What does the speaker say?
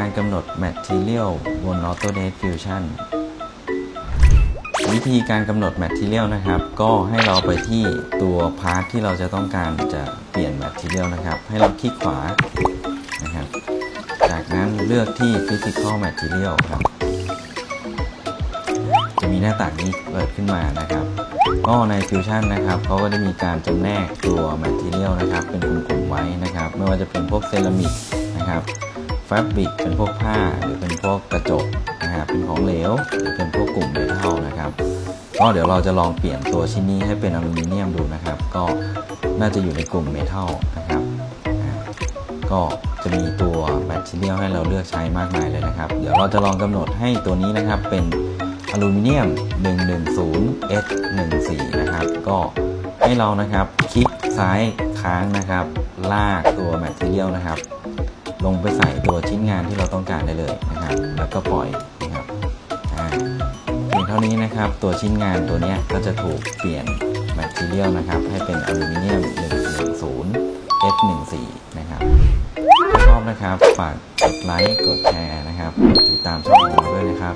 การกำหนด Material บน Autodesk Fusion วิธีการกำหนด Material นะครับ ก็ให้เราไปที่ตัวพาร์ทที่เราจะต้องการจะเปลี่ยน Material นะครับ ให้เราคลิกขวานะครับ จากนั้นเลือกที่ Physical Material ครับ จะมีหน้าต่างนี้เปิดขึ้นมานะครับ ก็ใน Fusion นะครับเขาก็ได้มีการจำแนกตัว Material นะครับ เป็นกลุ่มๆไว้นะครับ ไม่ว่าจะเป็นพวกเซรามิกนะครับ ฟบริกเป็นพวกผ้าหรือเป็นพวกกระจกนะครับเป็นของเหลวหรือเป็นพวกกลุ่มเมทัลนะครับก็เดี๋ยวเราจะลองเปลี่ยนตัวชิ้นนี้ให้เป็นอลูมิเนียมดูนะครับ ก็น่าจะอยู่ในกลุ่มเมทัลนะครับก็จะมีตัวแบตเตอรี่ให้เราเลือกใช้มากมายเลยนะครับ เดี๋ยวเราจะลองกำหนดให้ตัวนี้นะครับเป็นอลูมิเนียม 110 S14 นะครับ ก็ให้เรานะครับคลิกซ้ายค้างนะครับ ลากตัวแมทเทียลนะครับ ลงไปใส่ตัวชิ้นงานที่เราต้องการได้เลยนะครับ แล้วก็ปล่อยนะครับอ่าเพียงเท่านี้นะครับ ตัวชิ้นงานตัวนี้ก็จะถูกเปลี่ยนแมทเทียลนะครับ ให้เป็นอลูมิเนียม 110 F14 นะครับชอบนะครับ ฝากกดไลค์ กดแชร์นะครับ ติดตามช่องของเราด้วยนะครับ